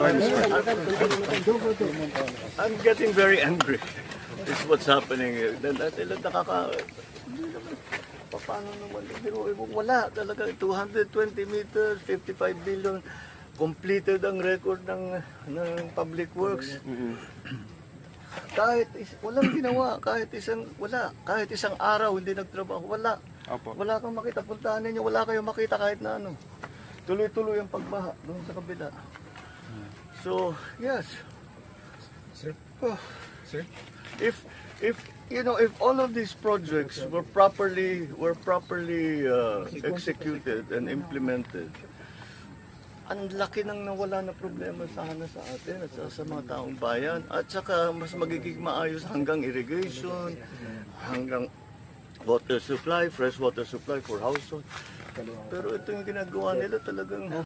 I'm getting very angry. This is what's happening. Dahil dahil nakaka... Paano naman? Mo, Wala talaga. 220 meters, 55 billion. Completed ang record ng, ng public works. Kahit is, walang ginawa, kahit isang wala, kahit isang araw hindi nagtrabaho, wala. Opo. Wala kang makita, puntahan ninyo, wala kayong makita kahit na ano. Tuloy-tuloy ang pagbaha doon sa kabila. So, yes. Sir? Oh, Sir? if if you know if all of these projects were properly were properly uh, executed and implemented ang laki nang nawala na problema sana sa atin at sa, sa mga taong bayan at saka mas magiging maayos hanggang irrigation hanggang water supply fresh water supply for household pero ito yung ginagawa nila talagang